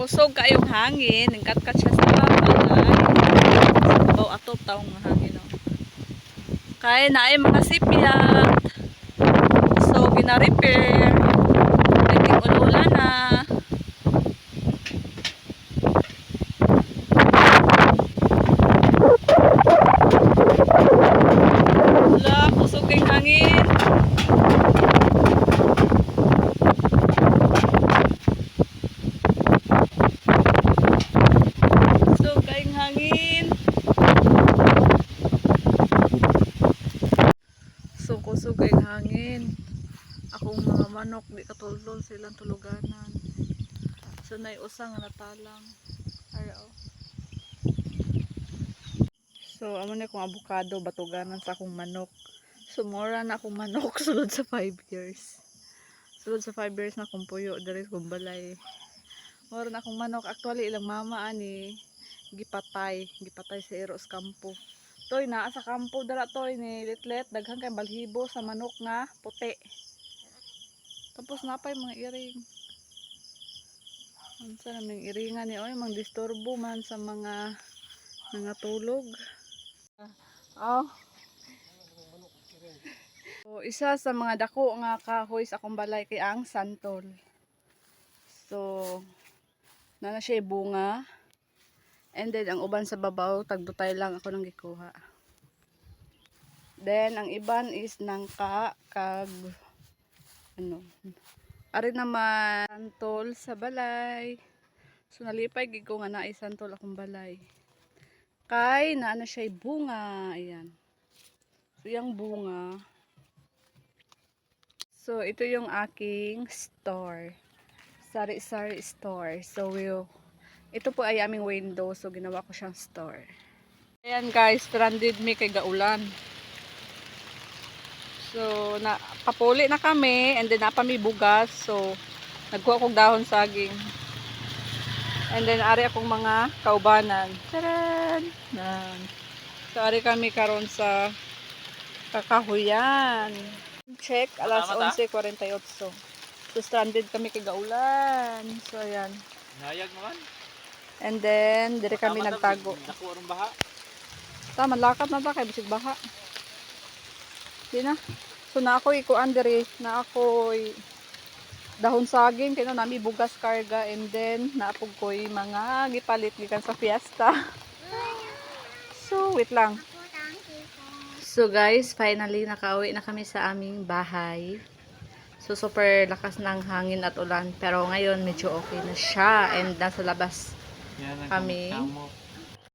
kusog kayong hangin, nagkatkat siya sa. Sa babaw atop taong hangin. No? Kaya na ay mga sipyat. So, gina-repair. Pwedeng ulula na. Wala, kusog kayong hangin. So, kayong hangin. So, kusog kayong hangin. Akong mga manok, di katulol silang tuluganan. So, naiusang nga natalang. Araw. So, amo na akong avocado, batuganan sa akong manok. Sumura na akong manok, sulod sa 5 years. Sulod sa 5 years na akong puyo, dari sa balay. Mura na akong manok. Actually, ilang mama ani, gipatay. Gipatay sa Eros Campo. Toy, naa sa kampo dala toy ni litlet. Daghan kay balhibo sa manok nga puti. Tapos napay mga iring. Unsa na mga iringan ni oy, mang disturbo man sa mga mga tulog. Oh. So, isa sa mga dako nga kahoy sa akong balay kay ang santol. So, na na siya bunga. And then, ang uban sa babaw, tagbutay lang ako nang gikuha. Then, ang iban is nangka, kag, ano, ari naman, santol sa balay. So, nalipay, gid ko nga na santol akong balay. Kay, na na siya bunga. Ayan. So, yung bunga. So, ito yung aking store. Sari-sari store. So, we'll, ito po ay aming window. So, ginawa ko siyang store. Ayan guys, stranded me kay Gaulan. So, na, papuli na kami. And then, napa may bugas. So, nagkuha kong dahon saging. And then, ari akong mga kaubanan. Taran! Nan. So, ari kami karon sa kakahuyan. Check, alas Mata, mata. 11.48. So, stranded kami kay Gaulan. So, ayan. Nayag naman. And then, dire kami nagtago. Nakuha baha. Tama, lakad na ta kay bisig baha. Di na. So, na ako ikuan dire, na ako dahon saging, kaya nami bugas karga, and then, naapog ko mga gipalit gikan sa fiesta. So, wait lang. So, guys, finally, nakauwi na kami sa aming bahay. So, super lakas ng hangin at ulan. Pero ngayon, medyo okay na siya. And nasa labas Kami.